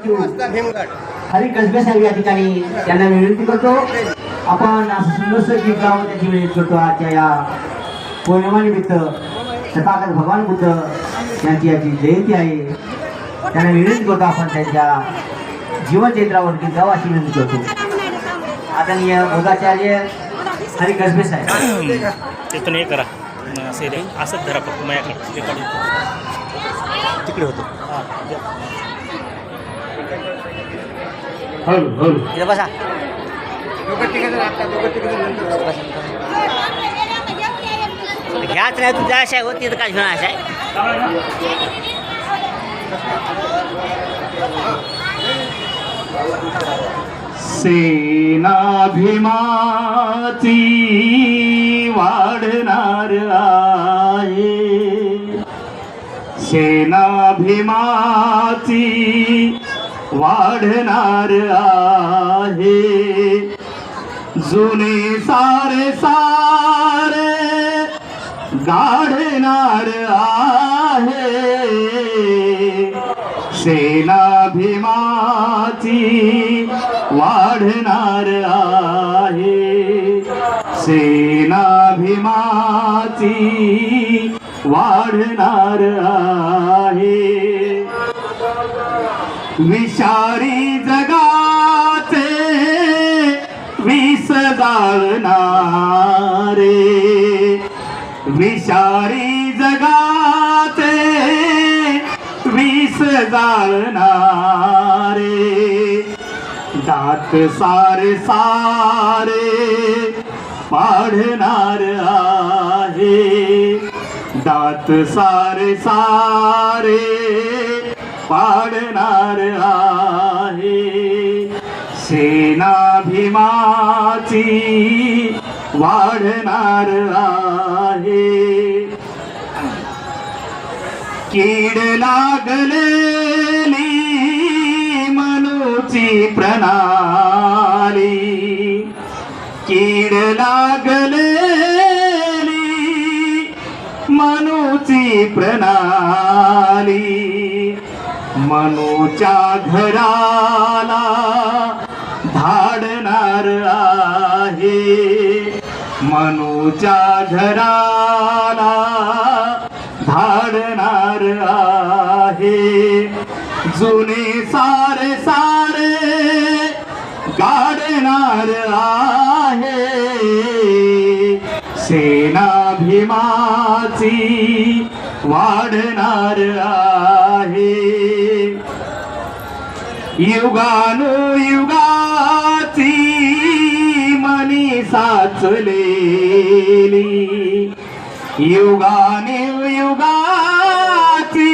हरी कसबे साहेब या ठिकाणी त्यांना विनंती करतो. आपण असं सुंदरसं गीत गावं त्याची विनंती करतो आजच्या या पौर्णिमानिमित्त तथागत भगवान बुद्ध यांची याची जयंती आहे. त्यांना विनंती करतो आपण त्यांच्या जीवनचरित्रावर गीत गावं अशी विनंती करतो. आदरणीय भोगाचार्य हरी कसबे साहेब. तिथून हे करा. असं हे धरा फक्त माझ्याकडे. तिकडे होतं. हां इथं बसा. घ्याच नाही तुझ्या आशा आहे हो तिथं काय घेऊन आशा आहे सेनाभिमाची वाढणार आहे. सेनाभिमाची वाढणार आहे. जुने सारे सारे गाढणार आहे. सेनाभिमाची वाढणार आहे. सेनाभिमाची वाढणार आहे. विषारी जगाचे विष जाळणारे विषारी जगाचे विष जाळणारे दात सारे सारे पाढणार आहे. दात सारे सारे पाडणार आहे. सेनाभिमाची वाढणार आहे. कीड लागलेली मनुची प्रणाली. कीड लागलेली मनुची प्रणाली. मनूच्या घराला धाडणार आहे. मनूच्या घराला धाडणार आहे. जुने सारे सारे गाडणार आहे. सेनाभिमाची वाढणार आहे. युगानुयुगाची मनी साचलेली. युगाने युगाची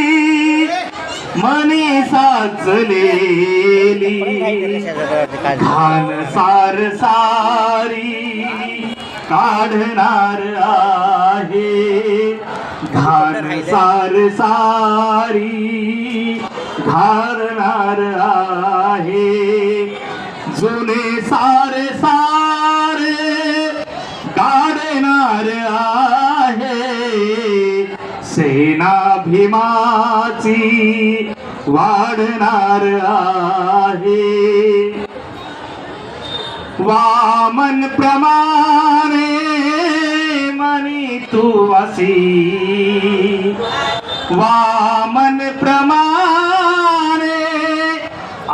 मनी साचलेली. घाण सार सारी काढणार आहे. संसार सार सारी घालणार आहे. जुने सारे सारे काढणार आहे. सेनाभिमाची वाढणार आहे. वामन प्रमाणे तू वसी वामन प्रमाणे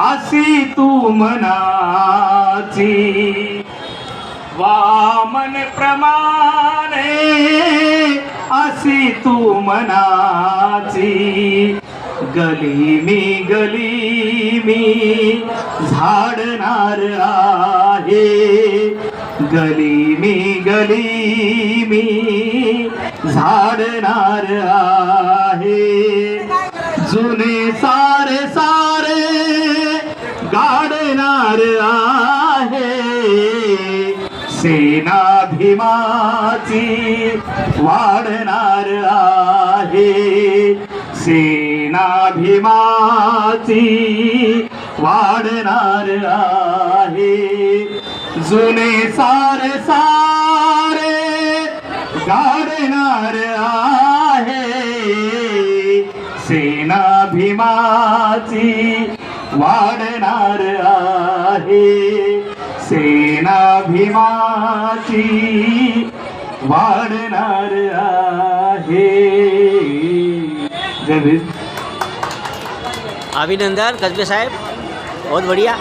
असी तू मनाची। वामन प्रमाणे असी तू मनाची। गली मी गली मी झाडणार आहे। गली मी गली मी झाडणार आहे. जुने सारे सारे गाडणार आहे. सेनाभिमाची वाढणार आहे. सेनाभिमाची वाढणार आहे. जुने सारे सारे गाडणार आहे। सेनाभिमाची वाढणार आहे। सेनाभिमाची आहे। अभिनंदन, कसबे साहेब, बहुत बढ़िया।